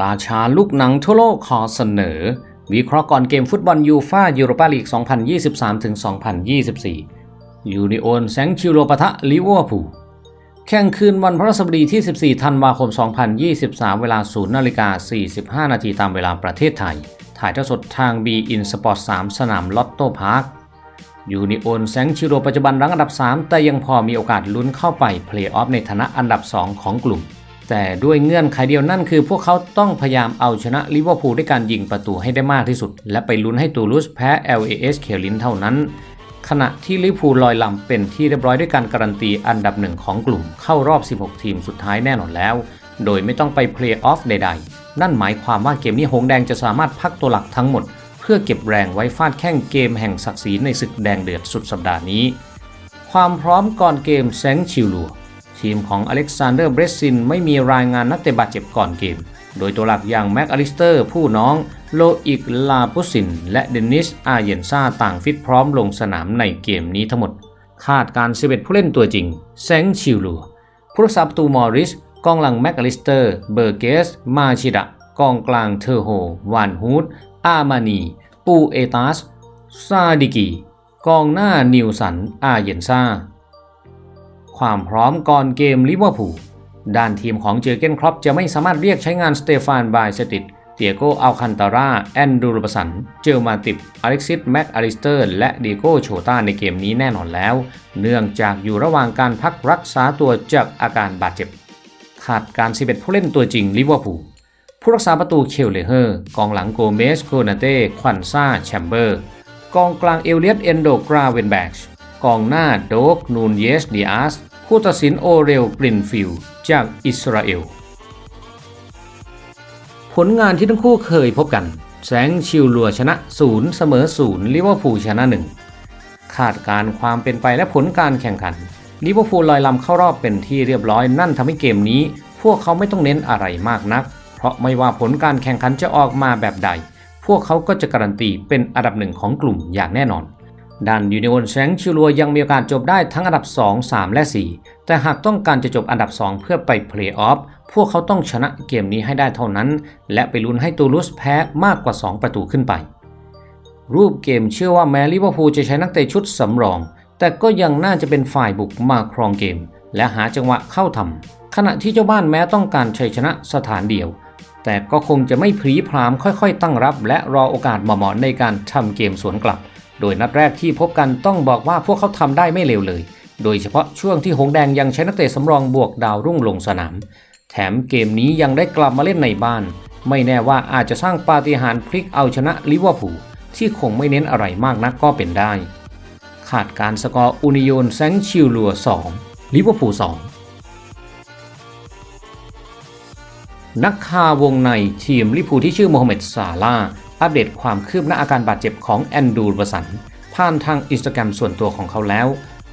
ราชาลูกหนังทั่วโลกขอเสนอ วิเคราะห์ก่อนเกมฟุตบอลยูฟ่ายูโรปาลีก 2023-2024 ยูนิโอนแซงชิโลปะทะลิเวอร์พูลแข่งคืนวันพฤหัสบดีที่ 14 ธันวาคม 2023 เวลา 0นาฬิกา45 นาทีตามเวลาประเทศไทย ถ่ายทอดสดทาง B In Sport 3 สนามลอตโต้พาร์ค ยูนิโอนแซงชิโรปัจจุบันรั้งอันดับ 3 แต่ยังพอมีโอกาสลุ้นเข้าไปเพลย์ออฟในฐานะอันดับ 2 ของกลุ่ม แต่ด้วยเงื่อนไขเดียวนั่นคือพวกเขาต้องพยายามเอาชนะลิเวอร์พูลด้วยการยิงประตูให้ได้มากที่สุด และไปลุ้นให้ตูลูสแพ้ LAS เคลินเท่านั้น ขณะที่ลิเวอร์พูลลอยลำเป็นที่เรียบร้อยด้วยการการันตีอันดับหนึ่งของกลุ่มเข้ารอบ 16 ทีมสุดท้ายแน่นอนแล้ว โดยไม่ต้องไปเพลย์ออฟใด ๆ นั่นหมายความว่าเกมนี้หงแดงจะสามารถพักตัวหลักทั้งหมด เพื่อเก็บแรงไว้ฟาดแข้งเกมแห่งศักดิ์ศรีในศึกแดงเดือดสุดสัปดาห์นี้ ความพร้อมก่อนเกมแซงชิลัว ทีมของอเล็กซานเดอร์เบรสซินไม่มีรายงานนักเตะบาดเจ็บก่อนเกม โดยตัวหลักอย่างแม็กอลิสเตอร์ผู้น้องโลอิกลาปุสิน และเดนิสอาเยนซาต่างฟิตพร้อมลงสนามในเกมนี้ทั้งหมด คาดการ 11 ผู้เล่นตัวจริงแซงชิลัวผู้รักษาประตูมอริสกองหลังแม็กอลิสเตอร์ เบอร์เกส มาชิดะ กองกลางเทอร์โฮ วานฮูด อามานี ปูเอตัสซาดิกี กองหน้านิวสัน อาเยนซา ความพร้อมก่อนเกมลิเวอร์พูลด้านทีมของเจอเกนครอปจะไม่สามารถเรียกใช้งานสเตฟานบายสติดเตียโกอัลคันตาราแอนดูรปสัน เจลมาติบอเล็กซิสแม็กอลิสเตอร์ และดีโกโชตาในเกมนี้แน่นอนแล้ว เนื่องจากอยู่ระหว่างการพักรักษาตัวจากอาการบาดเจ็บ ขาดการ 11 ผู้เล่นตัวจริงลิเวอร์พูลผู้รักษาประตูเคลเลเฮอร์ กองหลังโกเมสโคนาเต้ควันซาแชมเบอร์ กองกลางเอเลียตเอนโดกราเวนแบกกองหน้าโดกนูนเยสดิอาส ผู้ตัดสินโอเรลกรินฟิลจากอิสราเอล ผลงานที่ทั้งคู่เคยพบกัน แสงชิวลัวชนะ 0 เสมอ 0 ลิเวอร์พูลชนะ 1 คาดการความเป็นไปและผลการแข่งขัน ลิเวอร์พูลลอยลำเข้ารอบเป็นที่เรียบร้อยนั่นทำให้เกมนี้ พวกเขาไม่ต้องเน้นอะไรมากนัก เพราะไม่ว่าผลการแข่งขันจะออกมาแบบใด พวกเขาก็จะการันตีเป็นอันดับหนึ่งของกลุ่มอย่างแน่นอน ด้านยูนิโอนแซงชิลัวยังมีโอกาสจบได้ทั้งอันดับ 2 3 และ 4 แต่หากต้องการจะจบอันดับ 2 เพื่อไปเพลย์ออฟพวกเขาต้องชนะเกมนี้ให้ได้เท่านั้น และไปลุ้นให้ตูลุสแพ้มากกว่า 2 ประตูขึ้นไป รูปเกมเชื่อว่าแม้ลิเวอร์พูลจะใช้นักเตะชุดสำรอง แต่ก็ยังน่าจะเป็นฝ่ายบุกมาครองเกม และหาจังหวะเข้าทำขณะที่เจ้าบ้านแม้ต้องการชัยชนะสถานเดียว แต่ก็คงจะไม่พรีพรามค่อยๆ ตั้งรับ และรอโอกาสเหมาะๆในการทำเกมสวนกลับ โดยนัดแรกที่พบกันต้องบอกว่าพวกเขาทำได้ไม่เลวเลย โดยเฉพาะช่วงที่หงแดงยังใช้นักเตะสำรองบวกดาวรุ่งลงสนาม แถมเกมนี้ยังได้กลับมาเล่นในบ้าน ไม่แน่ว่าอาจจะสร้างปาฏิหาริย์พลิกเอาชนะลิเวอร์พูลที่คงไม่เน้นอะไรมากนักก็เป็นได้ ขาดการสกอร์อุนิโยนแซงชิลลัว2ลิเวอร์พูล2นักข่าววงในทีมลิพูที่ชื่อโมฮัมเหม็ดซาลา อัปเดตความคืบหน้าอาการบาดเจ็บของแอนดูรสันผ่านทางอินสตาแกรมส่วนตัวของเขาแล้ว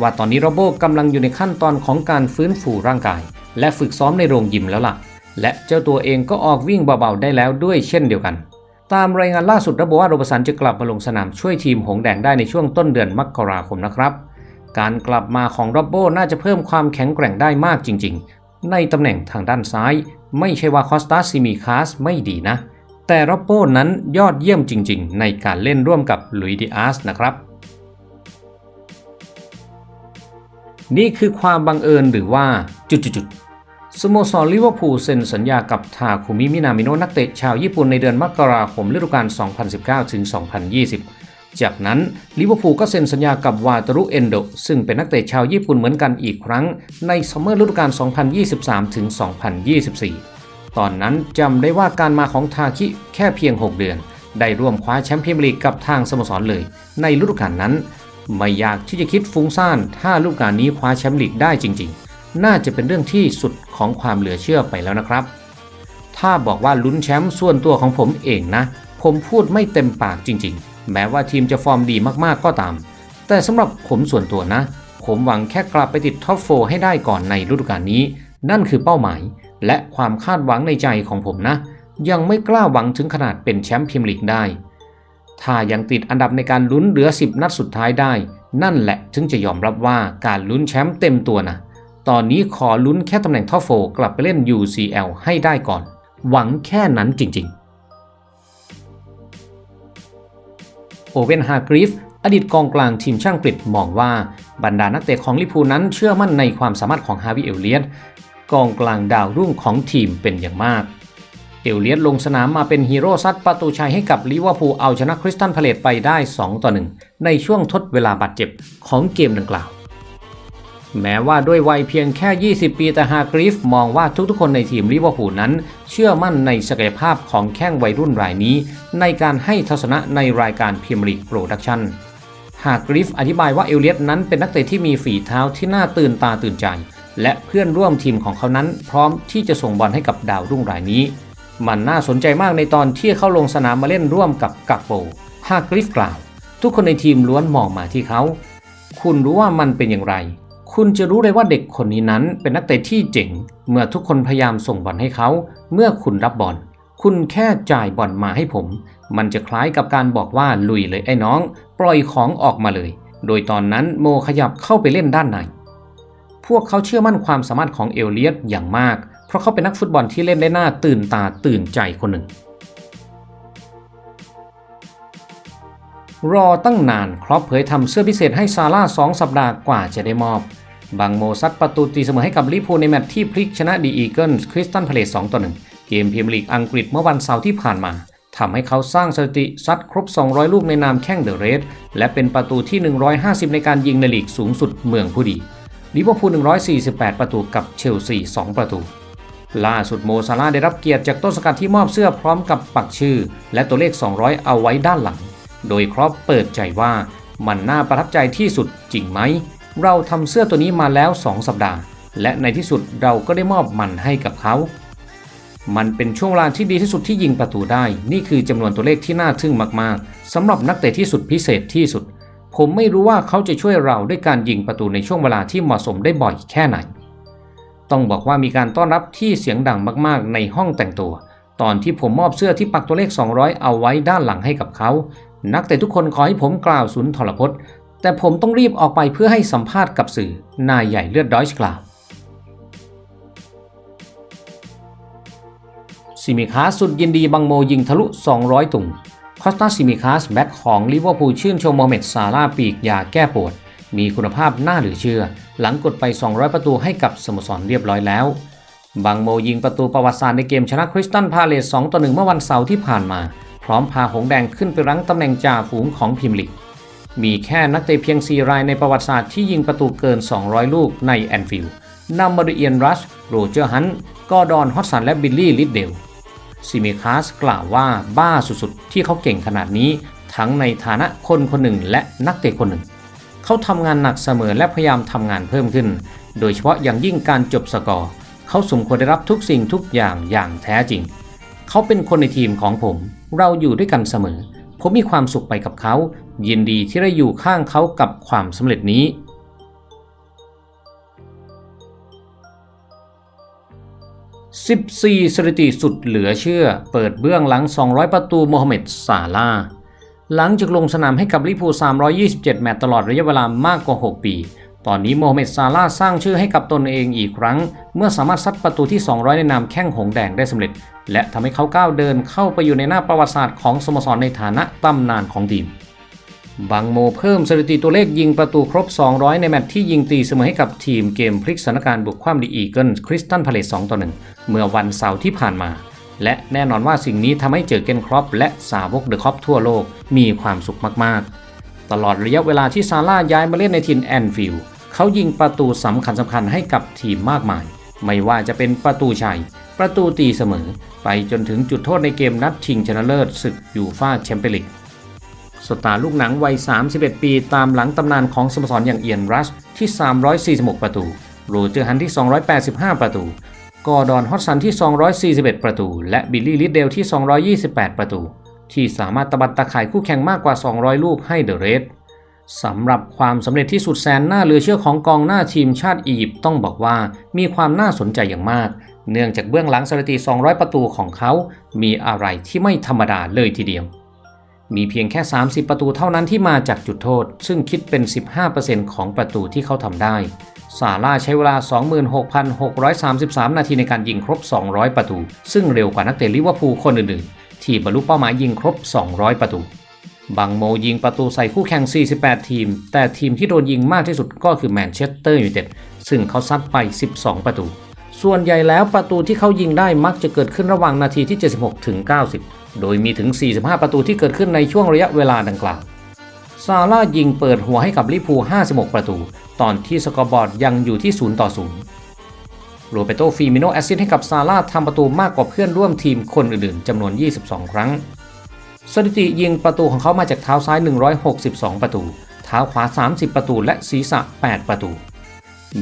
ว่าตอนนี้โรโบกำลังอยู่ในขั้นตอนของการฟื้นฟูร่างกาย และฝึกซ้อมในโรงยิมแล้วล่ะ และเจ้าตัวเองก็ออกวิ่งเบาๆได้แล้วด้วยเช่นเดียวกัน ตามรายงานล่าสุดระบุว่าโรบสันจะกลับมาลงสนามช่วยทีมหงแดงได้ในช่วงต้นเดือนมกราคมนะครับ การกลับมาของโรโบน่าจะเพิ่มความแข็งแกร่งได้มากจริง ๆ ในตำแหน่งทางด้านซ้าย ไม่ใช่ว่าคอสตาซิมิคาสไม่ดีนะ แต่โรโบนั้นยอดเยี่ยมจริงๆ ในการเล่นร่วมกับลุยดิอาสนะครับ นี่คือความบังเอิญหรือว่าจุดๆสโมสรลิเวอร์พูลเซ็นสัญญากับทาคุมิมินามิโนะนักเตะชาวญี่ปุ่นในเดือนมกราคมฤดูกาล 2019-2020 จากนั้นลิเวอร์พูลก็เซ็นสัญญากับวาตารุเอนโดซึ่งเป็นนักเตะชาวญี่ปุ่นเหมือนกันอีกครั้งในซัมเมอร์ฤดูกาล 2023-2024 ตอนนั้นจำได้ว่าการมาของทาคิแค่เพียง 6 เดือน ได้ร่วมคว้าแชมป์พรีเมียร์ลีกกับทางสโมสรเลย ในฤดูกาลนั้น ไม่อยากที่จะคิดฟุ้งซ่าน ถ้าฤดูกาลนี้คว้าแชมป์ลีกได้จริง ๆ น่าจะเป็นเรื่องที่สุดของความเหลือเชื่อไปแล้วนะครับ ถ้าบอกว่าลุ้นแชมป์ส่วนตัวของผมเองนะ ผมพูดไม่เต็มปากจริง ๆ แม้ว่าทีมจะฟอร์มดีมากๆก็ตาม แต่สำหรับผมส่วนตัวนะ ผมหวังแค่กลับไปติดท็อปโฟให้ได้ก่อนในฤดูกาลนี้ นั่นคือเป้าหมาย และความคาดหวังในใจของผมนะ ยังไม่กล้าหวังถึงขนาดเป็นแชมป์พรีเมียร์ลีกได้ ถ้ายังติดอันดับในการลุ้นเหลือ 10 นัดสุดท้ายได้ นั่นแหละถึงจะยอมรับว่าการลุ้นแชมป์เต็มตัวนะ ตอนนี้ขอลุ้นแค่ตำแหน่งท็อปโฟกลับไปเล่น UCL ให้ได้ก่อน หวังแค่นั้นจริง ๆ โอเวนฮากริฟอดีตกองกลางทีมช่างกฤษมองว่าบรรดานักเตะของลิพูนั้นเชื่อมั่นในความสามารถของฮาวิเอลเลียต กองกลางดาวรุ่งของทีมเป็นอย่างมาก เอลเลียตลงสนามมาเป็นฮีโร่ซัดประตูชัยให้กับลิเวอร์พูลเอาชนะคริสตันพาเลตไปได้ 2 ต่อ 1 ในช่วงทดเวลาบาดเจ็บของเกมดังกล่าว แม้ว่าด้วยวัยเพียงแค่ 20 ปีแต่ฮากริฟมองว่าทุกๆคนในทีมลิเวอร์พูลนั้น เชื่อมั่นในศักยภาพของแข้งวัยรุ่นรายนี้ ในการให้ทัศนะในรายการพรีเมียร์ลีกโปรดักชั่นฮากริฟอธิบายว่าเอลเลียตนั้นเป็นนักเตะที่มีฝีเท้าที่น่าตื่นตาตื่นใจ และเพื่อนร่วมทีมของเขานั้น พร้อมที่จะส่งบอลให้กับดาวรุ่งรายนี้ มันน่าสนใจมากในตอนที่เข้าลงสนามมาเล่นร่วมกับกักโบฮากริฟกล่าว ทุกคนในทีมล้วนมองมาที่เขา คุณรู้ว่ามันเป็นอย่างไร คุณจะรู้เลยว่าเด็กคนนี้นั้นเป็นนักเตะที่เจ๋ง เมื่อทุกคนพยายามส่งบอลให้เขา เมื่อคุณรับบอล คุณแค่จ่ายบอลมาให้ผม มันจะคล้ายกับการบอกว่าลุยเลยไอ้น้อง ปล่อยของออกมาเลย โดยตอนนั้นโมขยับเข้าไปเล่นด้านใน พวกเขาเชื่อมั่นความสามารถของเอลเลียตอย่างมาก เพราะเขาเป็นนักฟุตบอลที่เล่นได้น่าตื่นตาตื่นใจคนหนึ่ง รอตั้งนานครอปเผยทำเสื้อพิเศษให้ซาร่าสองสัปดาห์กว่าจะได้มอบ บางโมซัดประตูตีเสมอให้กับลิพูในแมตช์ที่พลิกชนะดีอีเกิลคริสตันพาเลส2ต่อ1เกมพรีเมียร์ลีกอังกฤษเมื่อวันเสาร์ที่ผ่านมาทำให้เขาสร้างสถิติซัดครบ 200 ลูกในนามแข้งเดอะเรดและเป็นประตูที่ 150 ในการยิงในลีกสูงสุดเมืองผู้ดี ลิเวอร์พูล 148 ประตูกับเชลซี 2 ประตู ล่าสุดโมซาลาได้รับเกียรติจากต้นสกัดที่มอบเสื้อพร้อมกับปักชื่อ และตัวเลข 200 เอาไว้ด้านหลัง โดยครอปเปิดใจว่ามันน่าประทับใจที่สุดจริงไหม เราทำเสื้อตัวนี้มาแล้ว 2 สัปดาห์ และในที่สุดเราก็ได้มอบมันให้กับเขา มันเป็นช่วงเวลาที่ดีที่สุดที่ยิงประตูได้ นี่คือจำนวนตัวเลขที่น่าทึ่งมากๆสำหรับนักเตะที่สุดพิเศษที่สุด ผมไม่รู้ว่าเขาจะช่วยเราด้วยการยิงประตูในช่วงเวลาที่เหมาะสมได้บ่อยแค่ไหน ต้องบอกว่ามีการต้อนรับที่เสียงดังมากๆ ในห้องแต่งตัว ตอนที่ผมมอบเสื้อที่ปักตัวเลข 200 เอาไว้ด้านหลังให้กับเขา นักเตะทุกคนขอให้ผมกล่าวสุนทรพจน์ แต่ผมต้องรีบออกไปเพื่อให้สัมภาษณ์กับสื่อ นายใหญ่เลือดดอยช์กล่าวซิมิคาสสุดยินดีบังโมยิงทะลุ 200 ตุ่ม คอสตาซิมิคาสแบ็คของลิเวอร์พูลชื่นชมโมเมดซาร่าปีกยาแก้ปวด มีคุณภาพน่าเหลือเชื่อ หลังกดไป 200 ประตูให้กับสโมสรเรียบร้อยแล้ว บังโมยิงประตูประวัติศาสตร์ในเกมชนะคริสตันพาเลส2ต่อ1เมื่อวันเสาร์ที่ผ่านมา พร้อมพาหงแดงขึ้นไปรั้งตำแหน่งจ่าฝูงของพิมลิก มีแค่นักเตะเพียง 4 รายในประวัติศาสตร์ที่ยิงประตูเกิน 200 ลูกในแอนฟิลด์นำมาโดยเอียนรัชโรเจอร์ฮันต์กอร์ดอนฮอตสันและบิลลี่ลิดเดล ซิมิคาสกล่าวว่าบ้าสุดๆ ที่เขาเก่งขนาดนี้ ทั้งในฐานะคนคนหนึ่งและนักเตะคนหนึ่ง เขาทำงานหนักเสมอและพยายามทำงานเพิ่มขึ้น โดยเฉพาะอย่างยิ่งการจบสกอร์เขาสมควรได้รับทุกสิ่งทุกอย่างอย่างแท้จริง เขาเป็นคนในทีมของผม เราอยู่ด้วยกันเสมอ ผมมีความสุขไปกับเขา ยินดีที่ได้อยู่ข้างเขากับความสำเร็จนี้ 14 สถิติสุดเหลือเชื่อ เปิดเบื้องหลัง 200 ประตูโมฮัมเหม็ดซาลา หลังจากลงสนามให้กับลิเวอร์พูล327 แมตช์ตลอดระยะเวลามากกว่า 6 ปี ตอนนี้โมฮัมเหม็ดซาลาสร้างชื่อให้กับตนเองอีกครั้ง เมื่อสามารถซัดประตูที่ 200 ในนามแข้งหงแดงได้สำเร็จ และทำให้เขาก้าวเดินเข้าไปอยู่ในหน้าประวัติศาสตร์ของสโมสรในฐานะตำนานของทีม บังโมเพิ่มสถิติตัวเลขยิงประตูครบ 200 ในแมตช์ที่ยิงตีเสมอให้กับทีมเกมพลิกสถานการณ์บุกคว่ำดีอีเกิลคริสตันพาเลส2ต่อ1เมื่อวันเสาร์ที่ผ่านมา และแน่นอนว่าสิ่งนี้ทำให้เจอเกนครอปและสาวกเดอะครอปทั่วโลกมีความสุขมากๆ ตลอดระยะเวลาที่ซาร่าย้ายมาเล่นในทีมแอนฟิลด์เขายิงประตูสำคัญสำคัญให้กับทีมมากมาย ไม่ว่าจะเป็นประตูชัย ประตูตีเสมอ ไปจนถึงจุดโทษในเกมนัดชิงชนะเลิศศึกยูฟ่าแชมเปี้ยนลีก สตาร์ลูกหนังวัย 31 ปีตามหลังตำนานของสโมสรอย่างเอียนรัชที่ 346 ประตู โรเจอร์ฮันที่ 285 ประตู กอร์ดอนฮอตสันที่ 241 ประตู และบิลลี่ลิดเดลที่ 228 ประตู ที่สามารถตะบัดตะข่ายคู่แข่งมากกว่า 200 ลูกให้เดอะเรดสำหรับความสำเร็จที่สุดแสนน่าเหลือเชื่อของกองหน้าทีมชาติอียิปต์ต้องบอกว่ามีความน่าสนใจอย่างมาก เนื่องจากเบื้องหลังสถิติ 200 ประตูของเขา มีอะไรที่ไม่ธรรมดาเลยทีเดียว มีเพียงแค่ 30 ประตูเท่านั้นที่มาจากจุดโทษ ซึ่งคิดเป็น 15%ของประตูที่เขาทำได้ ซาร่าใช้เวลา 26,633 นาทีในการยิงครบ 200 ประตู ซึ่งเร็วกว่านักเตะลิเวอร์พูลคนอื่นๆ ที่บรรลุเป้าหมายยิงครบ 200 ประตู บังโมยิงประตูใส่คู่แข่ง 48 ทีม แต่ทีมที่โดนยิงมากที่สุดก็คือแมนเชสเตอร์ยูไนเต็ด ซึ่งเขาซัดไป 12 ประตู ส่วนใหญ่แล้วประตูที่เขายิงได้มักจะเกิดขึ้นระหว่างนาทีที่ 76 ถึง 90 โดยมีถึง 45 ประตูที่เกิดขึ้นในช่วงระยะเวลาดังกล่าว ซาร่ายิงเปิดหัวให้กับลิพู56 ประตู ตอนที่สกอร์บอร์ดยังอยู่ที่ 0 ต่อ 0 โรเบโตฟีมิโนแอซิสให้กับซาร่าทำประตูมากกว่าเพื่อนร่วมทีมคนอื่นๆจำนวน 22 ครั้ง สถิติยิงประตูของเขามาจากเท้าซ้าย 162 ประตู เท้าขวา 30 ประตู และศีรษะ 8 ประตู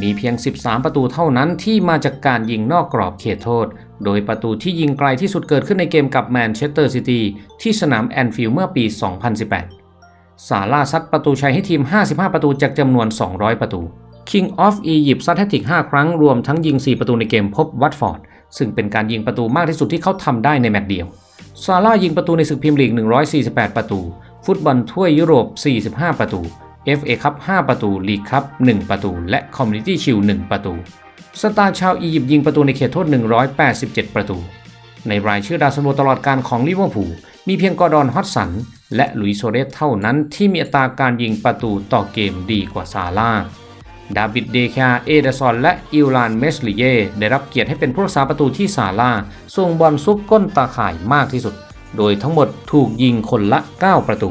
มีเพียง 13 ประตูเท่านั้นที่มาจากการยิงนอกกรอบเขตโทษ โดยประตูที่ยิงไกลที่สุดเกิดขึ้นในเกมกับแมนเชสเตอร์ซิตี้ที่สนามแอนฟิลด์เมื่อปี 2018 ซาร่าซัดประตูชัยให้ทีม 55 ประตูจากจำนวน 200 ประตู King of Egypt ซัดแฮตติก 5 ครั้งรวมทั้งยิง 4 ประตูในเกมพบวัตฟอร์ด ซึ่งเป็นการยิงประตูมากที่สุดที่เขาทำได้ในแมตช์เดียว ซาร่ายิงประตูในศึกพรีเมียร์ลีก 148 ประตู ฟุตบอลถ้วยยุโรป 45 ประตู FA คัพ5ประตูลีกคัพ1ประตู และคอมมูนิตี้ชิล1ประตู สตาร์ชาวอียิปต์ยิงประตูในเขตโทษ 187 ประตู ในรายชื่อดาวซันโวตลอดการของลิเวอร์พูลมีเพียงกอร์ดอนฮอตสัน และหลุยส์โซเรสเท่านั้นที่มีอัตราการยิงประตูต่อเกมดีกว่าซาร่าดาวิดเดคา เอเดซอน และอิลานเมสลิเย่ได้รับเกียรติให้เป็นผู้รักษาประตูที่ซาร่าส่งบอลซุกก้นตาข่ายมากที่สุด โดยทั้งหมดถูกยิงคนละ 9 ประตู